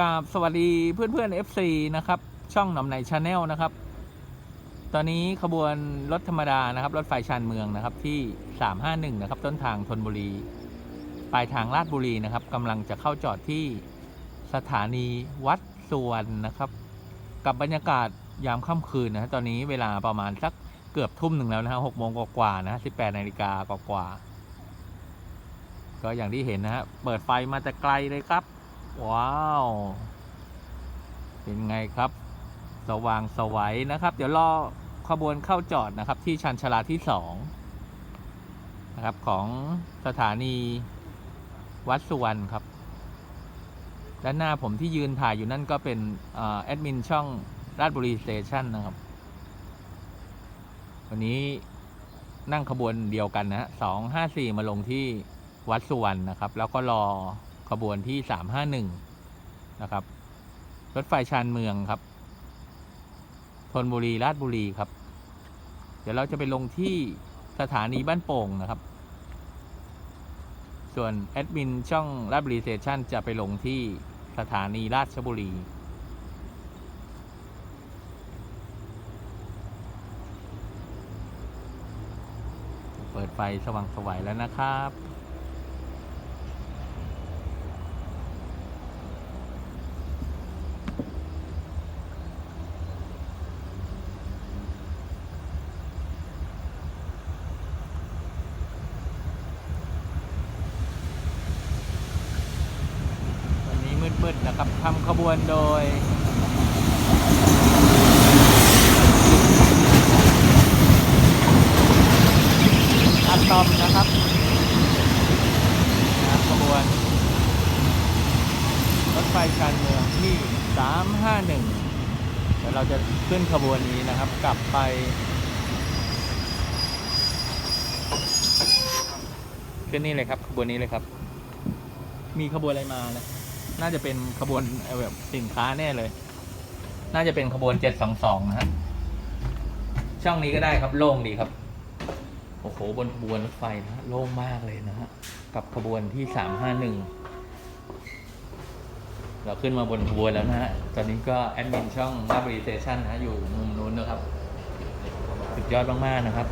กราบสวัสดีเพื่อนเพื่อน FC นะครับ ช่องหนำไหนชาแนลนะครับ ตอนนี้ขบวนรถธรรมดานะครับ รถไฟชานเมืองนะครับที่ 351 นะครับ ต้นทางธนบุรี ปลายทางลาดบุรีนะครับกำลังจะเข้าจอดที่สถานีวัดสวรรณนะครับ กับบรรยากาศยามค่ำคืนนะตอนนี้เวลาประมาณสักเกือบทุ่มหนึ่งแล้วนะฮะหกโมงกว่าๆนะสิบแปดนาฬิกากว่าก็อย่างที่เห็นนะฮะเปิดไฟมาแต่ไกลเลยครับ ว้าว เป็นไงครับ สว่างสวัยนะครับ เดี๋ยวรอขบวนเข้าจอดนะครับ ที่ชันชลาที่สองนะครับของสถานีวัดสุวรรณครับ ด้านหน้าผมที่ยืนถ่ายอยู่นั่นก็เป็นอแอดมินช่องราชบุรีสเตชันนะครับ วันนี้นั่งขบวนเดียวกันนะฮะสองห้าสี่มาลงที่วัดสุวรรณนะครับ แล้วก็รอ ขบวนที่สามห้าหนึ่งนะครับ รถไฟชานเมืองครับธนบุรีราชบุรีครับ เดี๋ยวเราจะไปลงที่สถานีบ้านโป่งนะครับ ส่วนแอดมินช่องราชบุรีสเตชันจะไปลงที่สถานีราชบุรีเปิดไฟสว่างสวัยแล้วนะครับ วันนี้ มืดนะครับทำขบวนโดยอะตอมนะครับนะขบวน รถไฟชานเมืองที่ 351เดี๋ยวเราจะขึ้นขบวนนี้นะครับ กลับไปขึ้นนี่เลยครับขบวนนี้เลยครับ มีขบวนอะไรมานะ น่าจะเป็นขบวนแบบสินค้าแน่เลย น่าจะเป็นขบวน722นะฮะ ช่องนี้ก็ได้ครับโล่งดีครับ โอ้โหบนขบวนรถไฟนะฮะโล่งมากเลยนะฮะ กับขบวนที่351เราขึ้นมาบนขบวนแล้วนะฮะ ตอนนี้ก็แอดมินช่องราบรีเซชันนะฮะอยู่มุมนู้นนะครับ สุดยอดมาก ๆ นะครับ